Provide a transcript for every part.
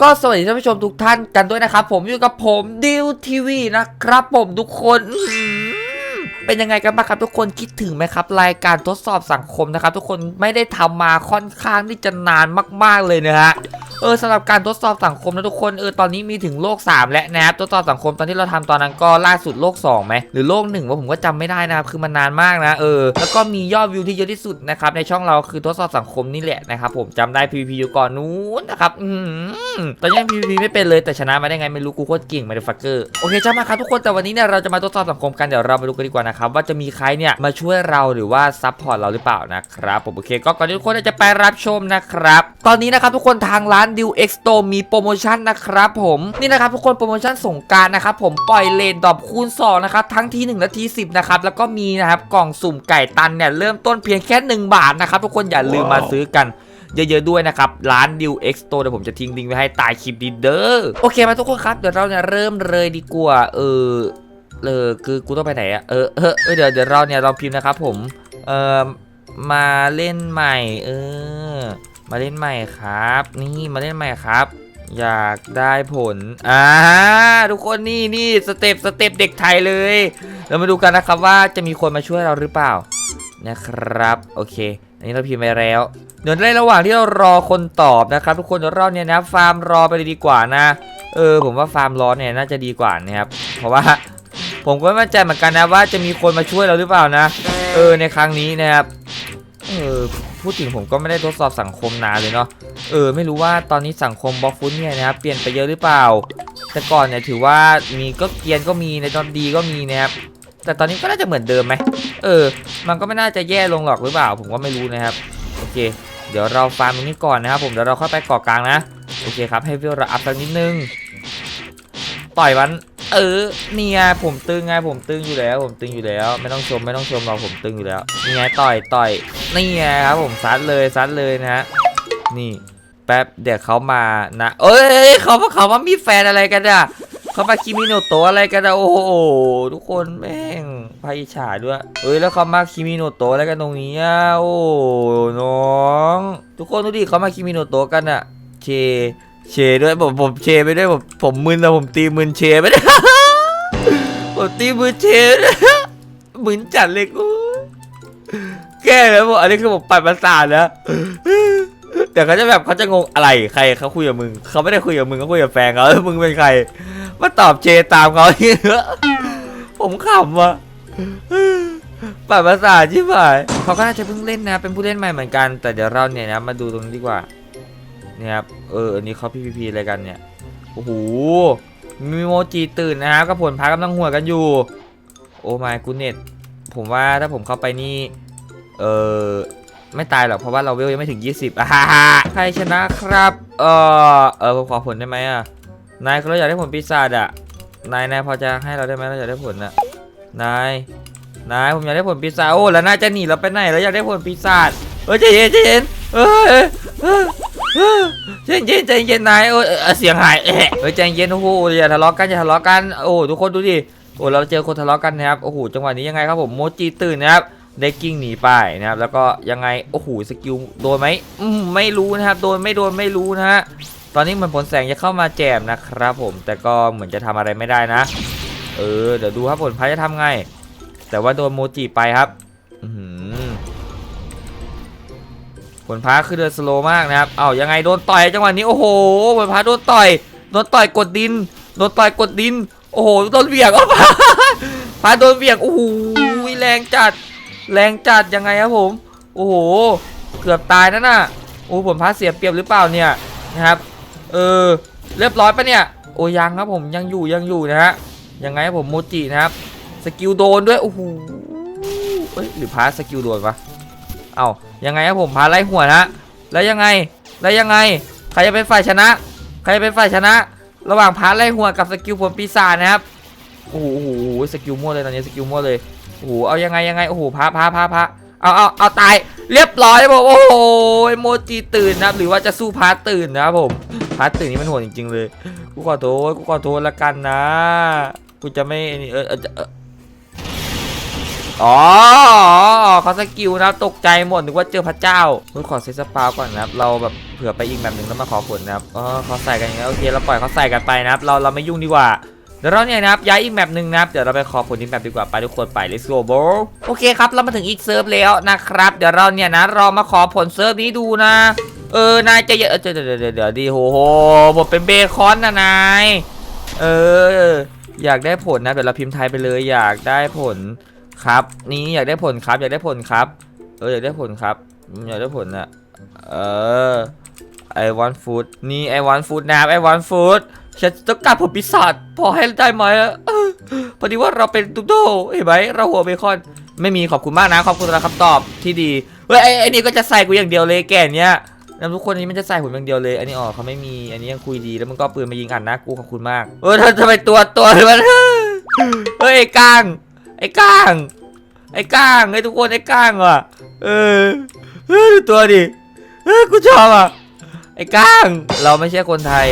ก็สวัสดีท่านผู้ชมทุกท่านกันด้วยนะครับ ผมอยู่กับผมดิวทีวีนะครับผมทุกคนเป็นยังไงกันบ้างครับทุกคนคิดถึงไหมครับ รายการทดสอบสังคมนะครับ ทุกคนไม่ได้ทำมาค่อนข้างที่จะนานมาก ๆเลยนะฮะเออสำหรับการทดสอบสังคมนะทุกคนเออตอนนี้มีถึงโลก 3 แล้วนะครับทดสอบสังคมตอนที่เราทำตอนนั้นก็ล่าสุดโลก2ไหมหรือโลก1ว่าผมก็จำไม่ได้นะครับคือมันนานมากนะเออแล้วก็มียอดวิวที่เยอะที่สุดนะครับในช่องเราคือทดสอบสังคมนี่แหละนะครับผมจำได้ PVP อยู่ก่อนนู้นนะครับอืมตอนนี้ PVP ไม่เป็นเลยแต่ชนะมาได้ไงไม่รู้กูโคตรเก่งมาเดฟักเกอร์โอเคจ้ามาครับทุกคนแต่วันนี้เนี่ยเราจะมาทดสอบสังคมกันเดี๋ยวเรามาดูกันดีกว่านะครับว่าจะมีใครเนี่ยมาช่วยเราหรือว่าซัพพอร์ตเราหรือเปล่านะครับผมโอเคก็ก่อนที่ทุกคนจะไปรับชมนะครับตอนนี้นะครับทุกคนทางร้านดิวเอ็กซ์โตมีโปรโมชั่นนะครับผมนี่นะครับทุกคนโปรโมชั่นสงกรารนะครับผมปล่อยเลนดรอปคูณ2นะครับทั้งที1และที10 นะครับ แล้วก็มีนะครับกล่องสุ่มไก่ตันเนี่ยเริ่มต้นเพียงแค่ 1 บาทนะครับ ทุกคนอย่าลืมมาซื้อกันเยอะๆด้วยนะครับ ร้านดิวเอ็กซ์โตเดี๋ยวผมจะทิ้งลิงก์ไว้ให้ใตายคลิปดีเด้อโอเคมาทุกคนครับเดี๋ยวเราเนี่ยเริ่มเลยดีกว่าเออเออคือกูต้องไปไหนอะเออเออเออเดี๋ยวเดี๋ยวเราเนี่ยลองพิมพ์นะครับผมเออมาเล่นใหม่ เออ มาเล่นใหม่ครับ นี่มาเล่นใหม่ครับ อยากได้ผลอ่าทุกคนนี่นี่สเต็ปสเต็ปเด็กไทยเลย เรามาดูกันนะครับว่าจะมีคนมาช่วยเราหรือเปล่านะครับโอเค อันนี้เราพิมพ์ไปแล้วเดี๋ยวในระหว่างที่เรารอคนตอบนะครับทุกคนเดี๋ยวเราเนี่ยนะฟาร์มรอไปดีกว่านะเออผมว่าฟาร์มรอเนี่ยน่าจะดีกว่านะครับเพราะว่าผมก็ไม่มั่นใจเหมือนกันนะว่าจะมีคนมาช่วยเราหรือเปล่านะ เออในครั้งนี้นะครับเออ พูดถึงผมก็ไม่ได้ทดสอบสังคมนานเลยเนาะเออไม่รู้ว่าตอนนี้สังคมบล็อกฟุตเนี่ยนะครับเปลี่ยนไปเยอะหรือเปล่า แต่ก่อนเนี่ยถือว่ามีก็เกียนก็มีในตอนดีก็มีนะครับแต่ตอนนี้ก็น่าจะเหมือนเดิมไหมเออ มันก็ไม่น่าจะแย่ลงหรอกหรือเปล่า ผมก็ไม่รู้นะครับโอเค เดี๋ยวเราฟาร์มตรงนี้ก่อนนะครับ ผมเดี๋ยวเราเข้าไปเกาะกลางนะโอเคครับให้เวลเราอัพสักนิดนึงต่อยมัน เออนี่ไงผมตึงไงผมตึงอยู่แล้ว ผมตึงอยู่แล้ว ไม่ต้องชมไม่ต้องชมเราผมตึงอยู่แล้วนี่ไงต่อยต่อยนี่ไงครับผมซัดเลยซัดเลยนะฮะนี่แป๊บเดี๋ยวเขามานะเอ้ยเขาว่าเขาว่ามีแฟนอะไรกันอะเขามาคิมิโนโตะอะไรกันอะโอ้โหทุกคนแม่งพายฉาด้วยเอ้ยแล้วเขามาคิมิโนโตะอะไรกันตรงนี้อะโอ้น้อง ทุกคนดูดิเขามาคิมิโนโตะกันอะเช เชด้วยผมผมเชไปด้วยผมผมมึนแล้วผมตีมึนเชไปด้วยผมตีมือเชด้มึนจัดเลยกูแก้แล้วผมอันนี้คือผมปัดประสาทนะเดี๋ยวเขาจะแบบเขาจะงงอะไรใครเขาคุยกับมึงเขาไม่ได้คุยกับมึงเขาคุยกับแฟนเขาเออมึงเป็นใครมาตอบเชตามเขาผมขำว่ะปัดประสาทใช่ไหมเขาก็น่าจะเพิ่งเล่นนะ เป็นผู้เล่นใหม่เหมือนกัน แต่เดี๋ยวเราเนี่ยนะมาดูตรงนี้ดีกว่า เนี่ยครับ เอออันนี้เขาพีพีพีอะไรกันเนี่ย โอ้โห มีโมจิตื่นนะครับกับผลพากำลังหัวกันอยู่ โอ้ my goodness ผมว่าถ้าผมเข้าไปนี่ เออไม่ตายหรอกเพราะว่าเราเวลยังไม่ถึง 20อ่าฮ่าฮ่าใครชนะครับ เออเออผมขอผลได้ไหมอะ นายเราอยากได้ผลปีศาจอะ นายนายพอจะให้เราได้ไหมเราอยากได้ผลอะ นาย นายผมอยากได้ผลปีศาจ โอ้แล้วนายจะหนีเราไปไหนเราอยากได้ผลปีศาจ เออใจเย็นใจเย็นเออ ใจเย็นใจเย็นนายโอ้ยเสียงหายเอะเฮ้ยใจเย็นโอ้โหอย่าทะเลาะกันอย่าทะเลาะกันโอ้โหทุกคนดูดิโอ้เราเจอคนทะเลาะกันนะครับโอ้โหจังหวะนี้ยังไงครับผมโมจิตื่นนะครับได้กิ้งหนีไปนะครับแล้วก็ยังไงโอ้โหสกิลโดนไหมไม่รู้นะครับโดนไม่โดนไม่รู้นะฮะตอนนี้มันผลแสงจะเข้ามาแจมนะครับ ผมแต่ก็เหมือนจะทำอะไรไม่ได้นะ เออเดี๋ยวดูครับผลพายจะทำไง แต่ว่าโดนโมจิไปครับอื ผลพ้าคือเดินสโลว์มากนะครับ เอายังไงโดนต่อยจังหวะนี้โอ้โหผลพ้าโดนต่อย โดนต่อยกดดิน โดนต่อยกดดิน โอ้โหโดนเบียงโอ้พาพาโดนเบียงโอ้โหแรงจัด แรงจัดยังไงครับผม โอ้โห เกือบตายนั่นน่ะ โอ้ผลพ้าเสียเปรียบหรือเปล่าเนี่ยนะครับ เออ เรียบร้อยปะเนี่ย โอ้ยังครับผมยังอยู่ยังอยู่นะฮะ ยังไงครับผมโมจินะครับ สกิลโดนด้วยโอ้โหเอ้ยหรือพาสกิลโดนวะ เอา ยังไงครับผมพาไล่หัวนะแล้วยังไงแล้วยังไง ใครจะเป็นฝ่ายชนะ ใครจะเป็นฝ่ายชนะ ระหว่างพาไล่หัวกับสกิลผลปีศาจนะครับโอ้โหสกิลมั่วเลยตอนนี้สกิลมั่วเลยโอ้โหเอายังไงยังไงโอ้โหพาพาพาพาเอาเอาเอาตายเรียบร้อยครับผมโอ้โหโมจิตื่นนะครับหรือว่าจะสู้พาตื่นนะครับผมพาตื่นนี่มันโหดจริงๆเลยกูขอโทษกูขอโทษละกันนะกูจะไม่เออ ออเอออ๋อเขาสกิลนะตกใจหมดนึกว่าเจอพระเจ้าเฮ้ยขอเซตสปาวก่อนนะครับ เราแบบเผื่อไปอีกแบบหนึ่งแล้วมาขอผลนะครับอ๋อเขาใส่กันอย่างนี้โอเคเราปล่อยเขาใส่กันไปนะครับ เราเราไม่ยุ่งดีกว่าเดี๋ยวเราเนี่ยนะครับย้ายอีกแมปหนึ่งนะครับเดี๋ยวเราไปขอผลอีกแมปดีกว่าไปทุกคนไป let's go bro โอเคครับเรามาถึงอีกเซิร์ฟแล้วนะครับ เดี๋ยวเราเนี่ยนะเรามาขอผลเซิร์ฟนี้ดูนะ เออนายจะเยอะเดี๋ยวเดี๋ยวเดี๋ยวดีโหโหผมเป็นเบคอนนะนายเอออยากได้ผลนะเดี๋ยวเราพิมพ์ไทยไปเลยอยากได้ผล ครับ นี่อยากได้ผลครับ อยากได้ผลครับ เอออยากได้ผลครับ อยากได้ผลอะเออ I want food นี่ I want food นะ I want food ฉันต้องการผลปีศาจพอให้ได้ไหมอะพอดีว่าเราเป็นตุ๊กโตเห็นไหมเราหัวเบคอนไม่มีขอบคุณมากนะขอบคุณสำหรับคำตอบที่ดีเฮ้ยไอ้ไอ้นี่ก็จะใส่กูอย่างเดียวเลยแก่เนี้ยแล้วทุกคนนี้มันจะใส่ผมอย่างเดียวเลย อันนี้อ๋อเขาไม่มีอันนี้ยังคุยดีแล้วมันก็ปืนมายิงอัดนะกูขอบคุณมากเออทำไมตัวตัวมันเฮ้ยไอก้าง ไอ้ก้าง ไอ้ก้างไอ้ทุกคนไอ้ก้างว่ะ เออเฮ้ยดูตัวดิเฮ้ยกูชอบอะ ไอ้ก้าง เราไม่ใช่คนไทย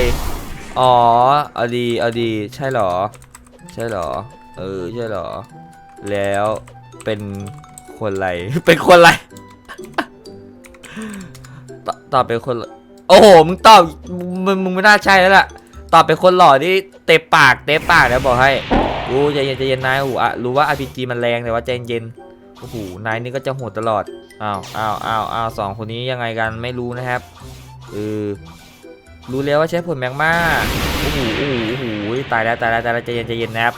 อ๋อ เอาดี เอาดี ใช่เหรอ ใช่เหรอ เออ ใช่เหรอ แล้วเป็นคนไร เป็นคนไร ตอบตอบเป็นคน โอ้โห มึงตอบมึงมึงไม่น่าใช่แล้วล่ะ ตอบเป็นคนหล่อที่เตะปาก เตะปากแล้วบอกให้ กูใจเย็นใจเย็นนายโอ้อะรู้ว่า RPG มันแรงแต่ว่าใจเย็นโอ้โหนายนี่ก็จะโหดตลอดอ้าวอ้าวอ้าวอ้าวสองคนนี้ยังไงกันไม่รู้นะครับเออรู้แล้วว่าใช้ผลแมกมาโอ้โหโอ้โหโอ้โหตายแล้วตายแล้วตายแล้วใจเย็นใจเย็นนะครับ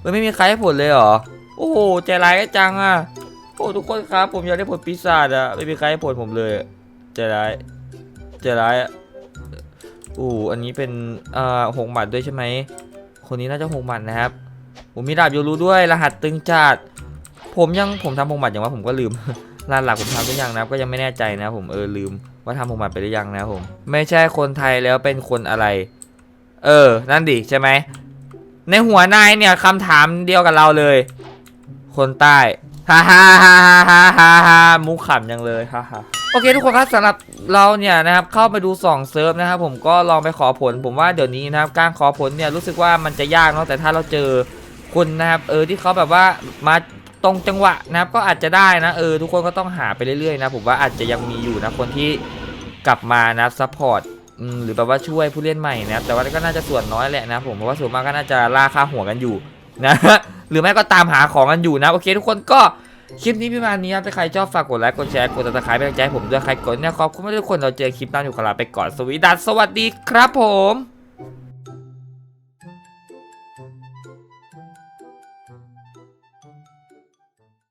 เฮ้ยไม่มีใครให้ผลเลยเหรอโอ้โหใจร้ายจังอะโอ้ทุกคนครับผมอยากได้ผลปีศาจอะไม่มีใครให้ผลผมเลยใจร้ายใจร้ายอะโอ้อันนี้เป็นอ่าหงหมัดด้วยใช่ไหมคนนี้น่าจะหงหมัดนะครับ ผมมีดาบโยรู้ด้วยรหัสตึงจัดผมยังผมทำหงหมัดอย่างว่าผมก็ลืมรหัสหลักผมทำหรือยังนะก็ยังไม่แน่ใจนะ ผมเออลืม ว่าทำหงหมัดไปหรือยังนะผม ไม่ใช่คนไทยแล้วเป็นคนอะไร เออ นั่นดิใช่ไหมในหัวนายเนี่ยคำถามเดียวกับเราเลย คนใต้ฮ่าฮ่าฮ่าฮ่าฮ่าฮ่ามุกขำยังเลยฮ่าฮ่าโอเคทุกคนครับสำหรับเราเนี่ยนะครับเข้าไปดู2เซิร์ฟนะครับผมก็ลองไปขอผล ผมว่าเดี๋ยวนี้นะครับการขอผลเนี่ยรู้สึกว่ามันจะยากเนาะแต่ถ้าเราเจอ คนนะครับเออที่เขาแบบว่ามาตรงจังหวะนะครับก็อาจจะได้นะเออทุกคนก็ต้องหาไปเรื่อยๆนะผมว่าอาจจะยังมีอยู่นะคนที่กลับมานับซัพพอร์ตหรือแบบว่าช่วยผู้เล่นใหม่นะครับแต่ว่าก็น่าจะส่วนน้อยแหละนะผมเพราะว่าส่วนมากก็น่าจะล่าค่าหัวกันอยู่นะหรือไม่ก็ตามหาของกันอยู่นะโอเค ทุกคนก็คลิปนี้ประมาณนี้ครับถ้าใครชอบฝากกดไลค์กดแชร์กดติดตามเป็นกำลังใจให้ผมด้วยใครกดเนี่ยขอบคุณทุกคนเราเจอคลิปหน้าอยู่กับเราไปก่อนสวีดัสสวัสดีครับผม